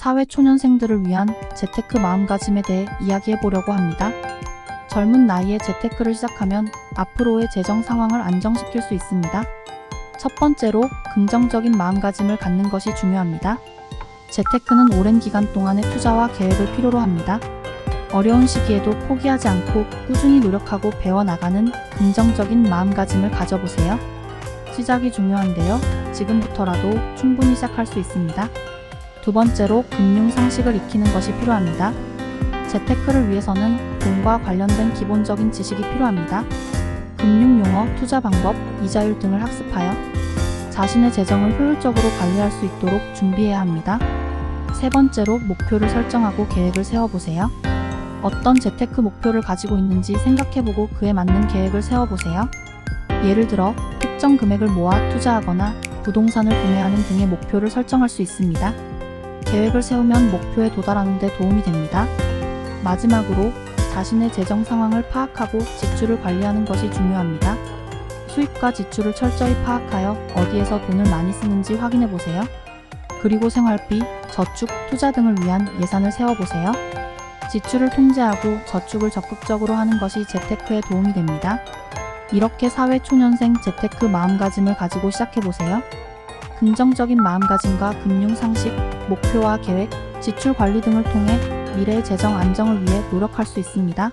사회 초년생들을 위한 재테크 마음가짐에 대해 이야기해 보려고 합니다. 젊은 나이에 재테크를 시작하면 앞으로의 재정 상황을 안정시킬 수 있습니다. 첫 번째로 긍정적인 마음가짐을 갖는 것이 중요합니다. 재테크는 오랜 기간 동안의 투자와 계획을 필요로 합니다. 어려운 시기에도 포기하지 않고 꾸준히 노력하고 배워나가는 긍정적인 마음가짐을 가져보세요. 시작이 중요한데요. 지금부터라도 충분히 시작할 수 있습니다. 두 번째로 금융 상식을 익히는 것이 필요합니다. 재테크를 위해서는 돈과 관련된 기본적인 지식이 필요합니다. 금융 용어, 투자 방법, 이자율 등을 학습하여 자신의 재정을 효율적으로 관리할 수 있도록 준비해야 합니다. 세 번째로 목표를 설정하고 계획을 세워보세요. 어떤 재테크 목표를 가지고 있는지 생각해보고 그에 맞는 계획을 세워보세요. 예를 들어 특정 금액을 모아 투자하거나 부동산을 구매하는 등의 목표를 설정할 수 있습니다. 계획을 세우면 목표에 도달하는 데 도움이 됩니다. 마지막으로 자신의 재정 상황을 파악하고 지출을 관리하는 것이 중요합니다. 수입과 지출을 철저히 파악하여 어디에서 돈을 많이 쓰는지 확인해 보세요. 그리고 생활비, 저축, 투자 등을 위한 예산을 세워보세요. 지출을 통제하고 저축을 적극적으로 하는 것이 재테크에 도움이 됩니다. 이렇게 사회 초년생 재테크 마음가짐을 가지고 시작해보세요. 긍정적인 마음가짐과 금융 상식, 목표와 계획, 지출 관리 등을 통해 미래의 재정 안정을 위해 노력할 수 있습니다.